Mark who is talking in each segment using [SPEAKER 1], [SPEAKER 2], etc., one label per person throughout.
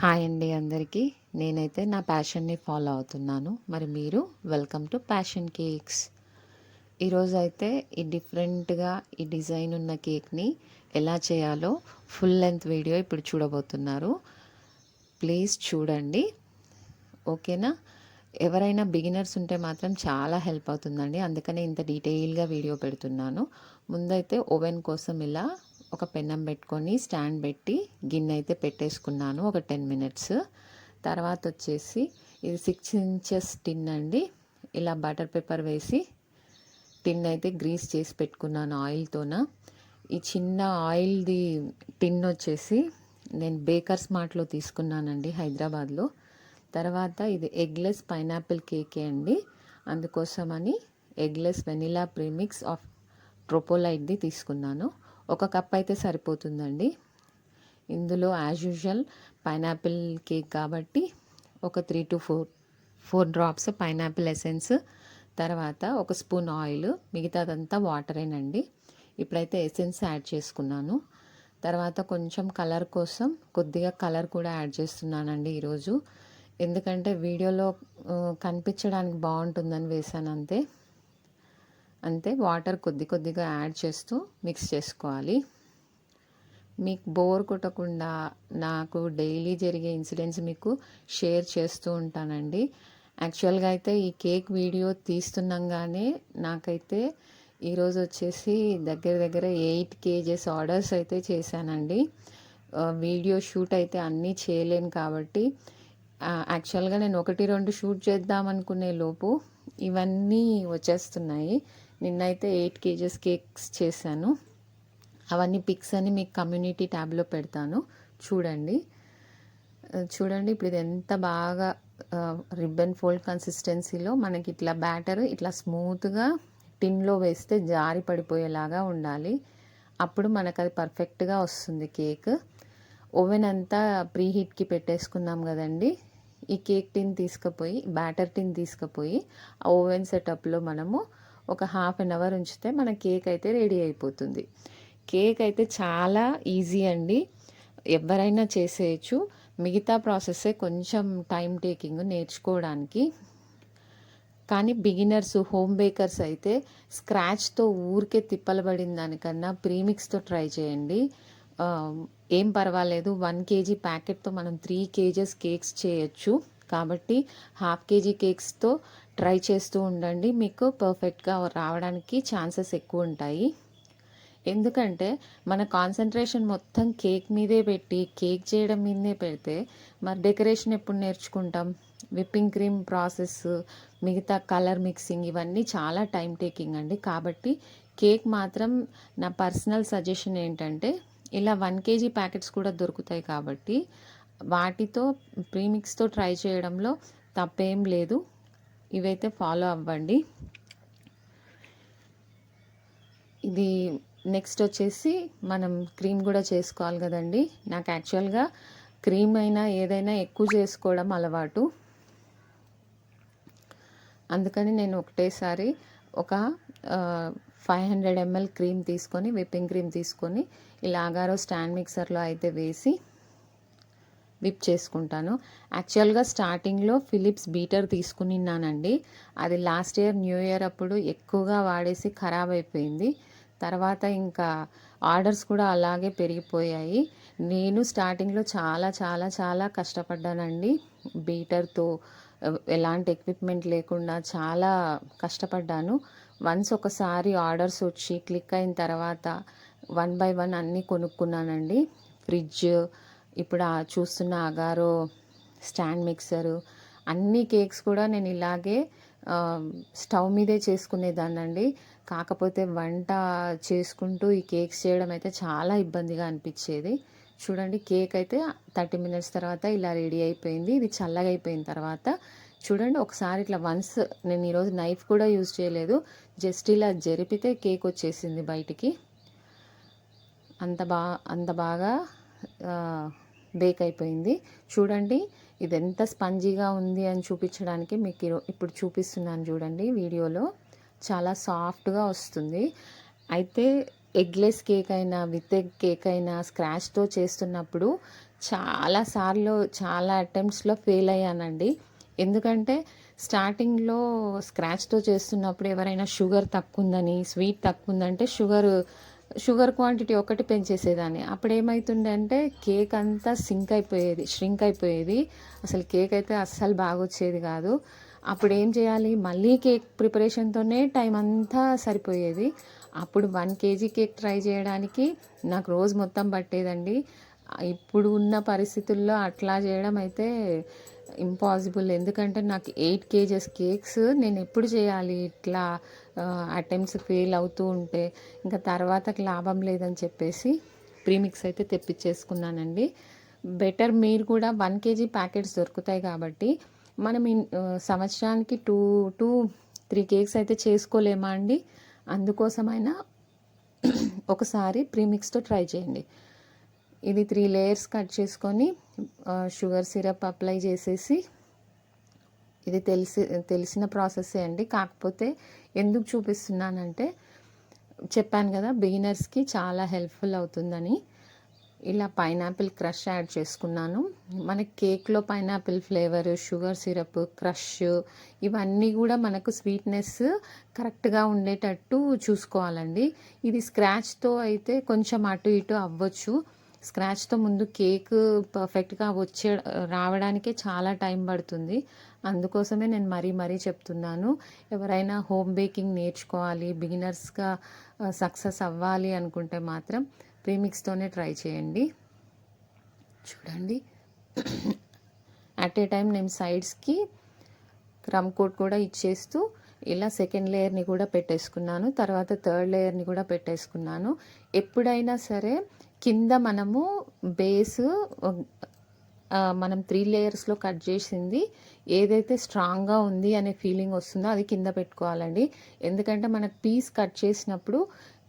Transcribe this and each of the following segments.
[SPEAKER 1] Hi అండి అందరికీ. నేనైతే నా ప్యాషన్ని ఫాలో అవుతున్నాను. మరి మీరు? Welcome to passion cakes. ఈరోజు అయితే ఈ డిఫరెంట్గా ఈ డిజైన్ ఉన్న కేక్ని ఎలా చేయాలో ఫుల్ లెంత్ వీడియో ఇప్పుడు చూడబోతున్నారు. ప్లీజ్ చూడండి. ఓకేనా? ఎవరైనా బిగినర్స్ ఉంటే మాత్రం చాలా హెల్ప్ అవుతుందండి. అందుకనే ఇంత డీటెయిల్గా వీడియో పెడుతున్నాను. ముందైతే ఓవెన్ కోసం ఇలా ఒక పెన్నం పెట్టుకొని స్టాండ్ పెట్టి గిన్నె అయితే పెట్టేసుకున్నాను ఒక టెన్ మినిట్స్. తర్వాత వచ్చేసి ఇది సిక్స్ ఇంచెస్ టిన్ అండి. ఇలా బటర్ పేపర్ వేసి టిన్ అయితే గ్రీస్ చేసి పెట్టుకున్నాను ఆయిల్తోన. ఈ చిన్న ఆయిల్ది టిన్ వచ్చేసి నేను బేకర్స్ మార్ట్లో తీసుకున్నానండి హైదరాబాద్లో. తర్వాత ఇది ఎగ్లెస్ పైనాపిల్ కేకే అండి. అందుకోసమని ఎగ్లెస్ వెనిలా ప్రీమిక్స్ ఆఫ్ ట్రోపోలైట్ది తీసుకున్నాను. ఒక కప్ అయితే సరిపోతుందండి. ఇందులో యాజ్ యూజువల్ పైనాపిల్ కేక్ కాబట్టి ఒక three to four four drops pineapple essence తర్వాత ఒక స్పూన్ ఆయిల్ మిగతాదంతా వాటరేనండి ఇప్పుడైతే ఎసెన్స్ యాడ్ చేసుకున్నాను. తర్వాత కొంచెం కలర్ కోసం కొద్దిగా కలర్ కూడా యాడ్ చేస్తున్నానండి ఈరోజు. ఎందుకంటే వీడియోలో కనిపించడానికి బాగుంటుందని వేసాను అంతే అంతే వాటర్ కొద్ది కొద్దిగా యాడ్ చేస్తూ మిక్స్ చేసుకోవాలి. మీకు బోర్ కొట్టకుండా నాకు డైలీ జరిగే ఇన్సిడెంట్స్ మీకు షేర్ చేస్తూ ఉంటానండి. యాక్చువల్గా అయితే ఈ కేక్ వీడియో తీస్తున్నాగానే నాకైతే ఈరోజు వచ్చేసి దగ్గర దగ్గర ఎయిట్ కేజెస్ ఆర్డర్స్ అయితే చేశానండి. వీడియో షూట్ అయితే అన్నీ చేయలేను కాబట్టి యాక్చువల్గా నేను ఒకటి రెండు షూట్ చేద్దాం అనుకునే లోపు ఇవన్నీ వచ్చేస్తున్నాయి. నిన్నైతే ఎయిట్ కేజెస్ కేక్స్ చేశాను. అవన్నీ పిక్స్ అని మీకు కమ్యూనిటీ ట్యాబ్లో పెడతాను. చూడండి. చూడండి ఇప్పుడు ఇది ఎంత బాగా రిబ్బన్ ఫోల్డ్ కన్సిస్టెన్సీలో మనకి ఇట్లా బ్యాటర్ ఇట్లా స్మూత్గా టిన్లో వేస్తే జారి పడిపోయేలాగా ఉండాలి. అప్పుడు మనకు అది పర్ఫెక్ట్గా వస్తుంది కేక్. ఓవెన్ అంతా ప్రీ హీట్కి పెట్టేసుకున్నాం కదండి. ఈ కేక్ టిన్ తీసుకుపోయి బ్యాటర్ టిన్ తీసుకుపోయి ఆ ఓవెన్ సెటప్లో మనము ఒక హాఫ్ అన్ అవర్ ఉంచితే మన కేక్ అయితే రెడీ అయిపోతుంది. కేక్ అయితే చాలా ఈజీ అండి. ఎవరైనా చేసేయచ్చు. మిగతా ప్రాసెస్సే కొంచెం టైం టేకింగ్ నేర్చుకోవడానికి. కానీ బిగినర్స్ హోమ్ బేకర్స్ అయితే స్క్రాచ్తో ఊరికే తిప్పలబడిన దానికన్నా ప్రీమిక్స్తో ట్రై చేయండి. ఏం పర్వాలేదు. వన్ కేజీ ప్యాకెట్తో మనం త్రీ కేజెస్ కేక్స్ చేయొచ్చు. కాబట్టి హాఫ్ కేజీ కేక్స్తో ట్రై చేస్తూ ఉండండి. మీకు పర్ఫెక్ట్గా రావడానికి ఛాన్సెస్ ఎక్కువ ఉంటాయి. ఎందుకంటే మన కాన్సన్ట్రేషన్ మొత్తం కేక్ మీదే పెట్టి కేక్ చేయడం మీదే పెడితే మరి డెకరేషన్ ఎప్పుడు నేర్చుకుంటాం? విప్పింగ్ క్రీమ్ ప్రాసెస్ మిగతా కలర్ మిక్సింగ్ ఇవన్నీ చాలా టైం టేకింగ్ అండి. కాబట్టి కేక్ మాత్రం నా పర్సనల్ సజెషన్ ఏంటంటే ఇలా వన్ కేజీ ప్యాకెట్స్ కూడా దొరుకుతాయి కాబట్టి వాటితో ప్రీమిక్స్తో ట్రై చేయడంలో తప్పేం లేదు. ఇవైతే ఫాలో అవ్వండి. ఇది నెక్స్ట్ వచ్చేసి మనం క్రీమ్ కూడా చేసుకోవాలి కదండి. నాకు యాక్చువల్గా క్రీమ్ అయినా ఏదైనా ఎక్కువ చేసుకోవడం అలవాటు. అందుకని నేను ఒకటేసారి ఒక ఫైవ్ హండ్రెడ్ ఎంఎల్ క్రీమ్ తీసుకొని విప్పింగ్ క్రీమ్ తీసుకొని ఇలాగారో స్టాండ్ మిక్సర్లో అయితే వేసి విప్ చేసుకుంటాను. యాక్చువల్గా స్టార్టింగ్లో ఫిలిప్స్ బీటర్ తీసుకునిన్నానండి. అది లాస్ట్ ఇయర్ న్యూ ఇయర్ అప్పుడు ఎక్కువగా వాడేసి ఖరాబ్ అయిపోయింది. తర్వాత ఇంకా ఆర్డర్స్ కూడా అలాగే పెరిగిపోయాయి. నేను స్టార్టింగ్లో చాలా చాలా చాలా కష్టపడ్డానండి. బీటర్తో ఎలాంటి ఎక్విప్మెంట్ లేకుండా చాలా కష్టపడ్డాను. వన్స్ ఒకసారి ఆర్డర్స్ వచ్చి క్లిక్ అయిన తర్వాత వన్ బై వన్ అన్నీ కొనుక్కున్నానండి. ఫ్రిడ్జ్ ఇప్పుడు చూస్తున్న అగారో స్టాండ్ మిక్సరు అన్ని కేక్స్ కూడా నేను ఇలాగే స్టవ్ మీదే చేసుకునేదాన్నండి. కాకపోతే వంట చేసుకుంటూ ఈ కేక్స్ చేయడం అయితే చాలా ఇబ్బందిగా అనిపించేది. చూడండి కేక్ అయితే థర్టీ మినిట్స్ తర్వాత ఇలా రెడీ అయిపోయింది. ఇది చల్లగా అయిపోయిన తర్వాత చూడండి ఒకసారి ఇట్లా వన్స్ నేను ఈరోజు నైఫ్ కూడా యూజ్ చేయలేదు. జస్ట్ ఇలా జరిపితే కేక్ వచ్చేసింది బయటికి. అంత బా అంత బాగా బేక్ అయిపోయింది. చూడండి ఇది ఎంత స్పంజీగా ఉంది అని చూపించడానికి మీకు ఇప్పుడు చూపిస్తున్నాను చూడండి వీడియోలో. చాలా సాఫ్ట్గా వస్తుంది. అయితే ఎగ్లెస్ కేక్ అయినా విత్ ఎగ్ కేక్ అయినా స్క్రాచ్తో చేస్తున్నప్పుడు చాలా సార్లు చాలా అటెంప్ట్స్లో ఫెయిల్ అయ్యానండి. ఎందుకంటే స్టార్టింగ్లో స్క్రాచ్తో చేస్తున్నప్పుడు ఎవరైనా షుగర్ తక్కువ ఉందని స్వీట్ తక్కువ ఉందంటే షుగర్ షుగర్ క్వాంటిటీ ఒకటి పెంచేసేదాన్ని. అప్పుడు ఏమవుతుండే అంటే కేక్ అంతా సింక్ అయిపోయేది ష్రింక్ అయిపోయేది అసలు కేక్ అయితే అస్సలు బాగా వచ్చేది కాదు. అప్పుడు ఏం చేయాలి? మళ్ళీ కేక్ ప్రిపరేషన్తోనే టైం అంతా సరిపోయేది. అప్పుడు వన్ కేజీ కేక్ ట్రై చేయడానికి నాకు రోజు మొత్తం పట్టేదండి. ఇప్పుడు ఉన్న పరిస్థితుల్లో అట్లా చేయడం అయితే ఇంపాసిబుల్ ఎందుకంటే నాకు ఎయిట్ కేజెస్ కేక్స్ నేను ఎప్పుడు చేయాలి ఇట్లా అటెంప్ట్స్ ఫెయిల్ అవుతూ ఉంటే ఇంకా తర్వాతకి లాభం లేదని చెప్పేసి ప్రీమిక్స్ అయితే తెప్పించేసుకున్నానండి. బెటర్ మీరు కూడా వన్ కేజీ ప్యాకెట్స్ దొరుకుతాయి కాబట్టి మనం సంవత్సరానికి టూ టూ త్రీ కేక్స్ అయితే చేసుకోలేమా అండి? అందుకోసమైనా ఒకసారి ప్రీమిక్స్తో ట్రై చేయండి. ఇది త్రీ లేయర్స్ కట్ చేసుకొని షుగర్ సిరప్ అప్లై చేసేసి ఇది తెలిసి తెలిసిన ప్రాసెస్సే అండి. కాకపోతే ఎందుకు చూపిస్తున్నానంటే చెప్పాను కదా బిగినర్స్కి చాలా హెల్ప్ఫుల్ అవుతుందని. ఇలా పైనాపిల్ క్రష్ యాడ్ చేసుకున్నాను. మనకి కేక్లో pineapple flavour sugar syrup crush ఇవన్నీ కూడా మనకు స్వీట్నెస్ కరెక్ట్గా ఉండేటట్టు చూసుకోవాలండి. ఇది స్క్రాచ్తో అయితే కొంచెం అటు ఇటు అవ్వచ్చు. స్క్రాచ్తో ముందు కేక్ పర్ఫెక్ట్గా వచ్చే రావడానికే చాలా టైం పడుతుంది. అందుకోసమే నేను మరీ మరీ చెప్తున్నాను. ఎవరైనా హోమ్ బేకింగ్ నేర్చుకోవాలి బిగినర్స్గా సక్సెస్ అవ్వాలి అనుకుంటే మాత్రం ప్రీమిక్స్తోనే ట్రై చేయండి. చూడండి. అట్ ఏ టైం నేను సైడ్స్కి క్రమ్ కోట్ కూడా ఇచ్చేస్తూ ఇలా సెకండ్ లేయర్ని కూడా పెట్టేసుకున్నాను. తర్వాత థర్డ్ లేయర్ని కూడా పెట్టేసుకున్నాను. ఎప్పుడైనా సరే కింద మనము బేస్ మనం త్రీ లేయర్స్లో కట్ చేసింది. ఏదైతే స్ట్రాంగ్గా ఉంది అనే ఫీలింగ్ వస్తుందో అది కింద పెట్టుకోవాలండి. ఎందుకంటే మనకు పీస్ కట్ చేసినప్పుడు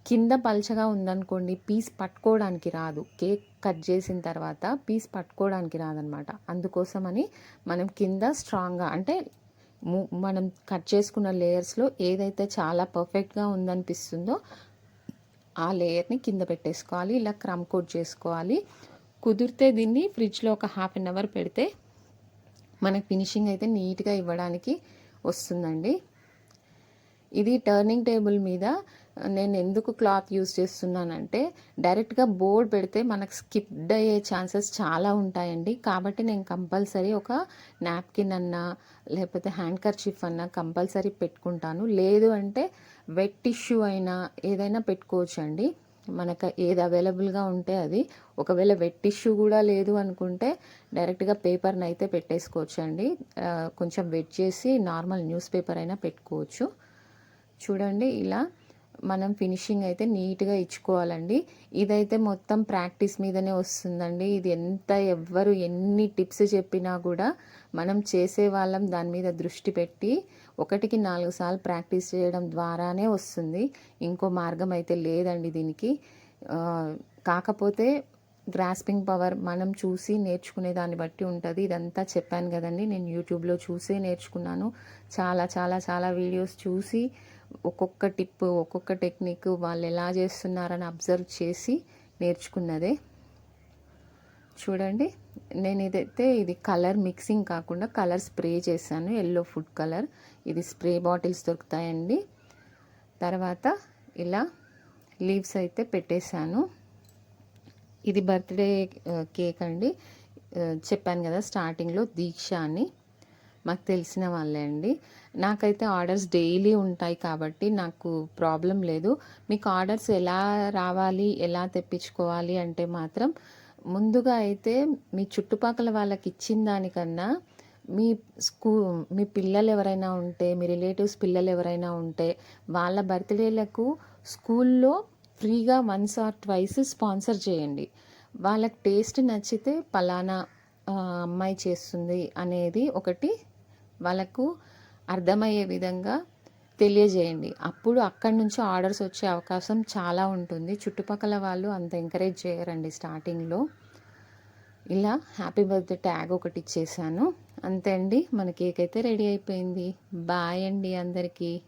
[SPEAKER 1] కింద పల్చగా ఉందనుకోండి పీస్ పట్టుకోవడానికి రాదు. కేక్ కట్ చేసిన తర్వాత పీస్ పట్టుకోవడానికి రాదనమాట. అందుకోసమని మనం కింద స్ట్రాంగ్గా అంటే మనం కట్ చేసుకున్న లేయర్స్లో ఏదైతే చాలా పర్ఫెక్ట్గా ఉందనిపిస్తుందో ఆ లేయర్ని కింద పెట్టేసుకోవాలి ఇలా క్రమ్ కోట్ చేసుకోవాలి. కుదిరితే దీన్ని ఫ్రిడ్జ్లో ఒక హాఫ్ అన్ అవర్ పెడితే మనకు ఫినిషింగ్ అయితే నీట్గా ఇవ్వడానికి వస్తుందండి. ఇది టర్నింగ్ టేబుల్ మీద నేను ఎందుకు క్లాత్ యూస్ చేస్తున్నానంటే డైరెక్ట్గా బోర్డ్ పెడితే మనకు స్కిప్డ్ అయ్యే ఛాన్సెస్ చాలా ఉంటాయండి. కాబట్టి నేను కంపల్సరీ ఒక నాప్కిన్ అన్నా లేకపోతే హ్యాండ్ కర్చీఫ్ అన్నా కంపల్సరీ పెట్టుకుంటాను. లేదు అంటే వెట్ టిష్యూ అయినా ఏదైనా పెట్టుకోవచ్చు అండి మనకు ఏది అవైలబుల్గా ఉంటే అది. ఒకవేళ వెట్ టిష్యూ కూడా లేదు అనుకుంటే డైరెక్ట్గా పేపర్ని అయితే పెట్టేసుకోవచ్చు అండి కొంచెం వెట్ చేసి నార్మల్ న్యూస్ పేపర్ అయినా పెట్టుకోవచ్చు. చూడండి ఇలా మనం ఫినిషింగ్ అయితే నీట్గా ఇచ్చుకోవాలండి. ఇదైతే మొత్తం ప్రాక్టీస్ మీదనే వస్తుందండి. ఇది ఎంత ఎవ్వరు ఎన్ని టిప్స్ చెప్పినా కూడా మనం చేసే వాళ్ళం దాని మీద దృష్టి పెట్టి ఒకటికి నాలుగు సార్లు ప్రాక్టీస్ చేయడం ద్వారానే వస్తుంది. ఇంకో మార్గం అయితే లేదండి దీనికి. కాకపోతే గ్రాస్పింగ్ పవర్ మనం చూసి నేర్చుకునే దాన్ని బట్టి ఉంటుంది. ఇదంతా చెప్పాను కదండి. నేను యూట్యూబ్లో చూసే నేర్చుకున్నాను. చాలా చాలా చాలా వీడియోస్ చూసి ఒక్కొక్క టిప్ ఒక్కొక్క టెక్నిక్ వాళ్ళు ఎలా చేస్తున్నారని అబ్జర్వ్ చేసి నేర్చుకున్నదే. చూడండి నేను ఇదైతే ఇది కలర్ మిక్సింగ్ కాకుండా కలర్ స్ప్రే చేశాను. Yellow food colour. ఇది స్ప్రే బాటిల్స్ దొరుకుతాయండి. తర్వాత ఇలా లీవ్స్ అయితే పెట్టేశాను. ఇది బర్త్డే కేక్ అండి. చెప్పాను కదా స్టార్టింగ్లో దీక్ష అని. మాకు తెలిసిన వాళ్ళే అండి. నాకైతే ఆర్డర్స్ డైలీ ఉంటాయి కాబట్టి నాకు ప్రాబ్లం లేదు. మీకు ఆర్డర్స్ ఎలా రావాలి ఎలా తెప్పించుకోవాలి అంటే మాత్రం ముందుగా అయితే మీ చుట్టుపక్కల వాళ్ళకి ఇచ్చిన దానికన్నా మీ స్కూ మీ పిల్లలు ఎవరైనా ఉంటే మీ రిలేటివ్స్ పిల్లలు ఎవరైనా ఉంటే వాళ్ళ బర్త్డేలకు స్కూల్లో ఫ్రీగా వన్స్ ఆర్ ట్వైస్ స్పాన్సర్ చేయండి. వాళ్ళకి టేస్ట్ నచ్చితే పలానా అమ్మాయి చేస్తుంది అనేది ఒకటి వాళ్ళకు అర్థమయ్యే విధంగా తెలియజేయండి. అప్పుడు అక్కడి నుంచి ఆర్డర్స్ వచ్చే అవకాశం చాలా ఉంటుంది. చుట్టుపక్కల వాళ్ళు అంత ఎంకరేజ్ చేయరండి స్టార్టింగ్లో. ఇలా హ్యాపీ బర్త్డే ట్యాగ్ ఒకటి ఇచ్చేసాను. అంతే అండి. మన కేక్ అయితే రెడీ అయిపోయింది. బాయ్ అండి అందరికీ.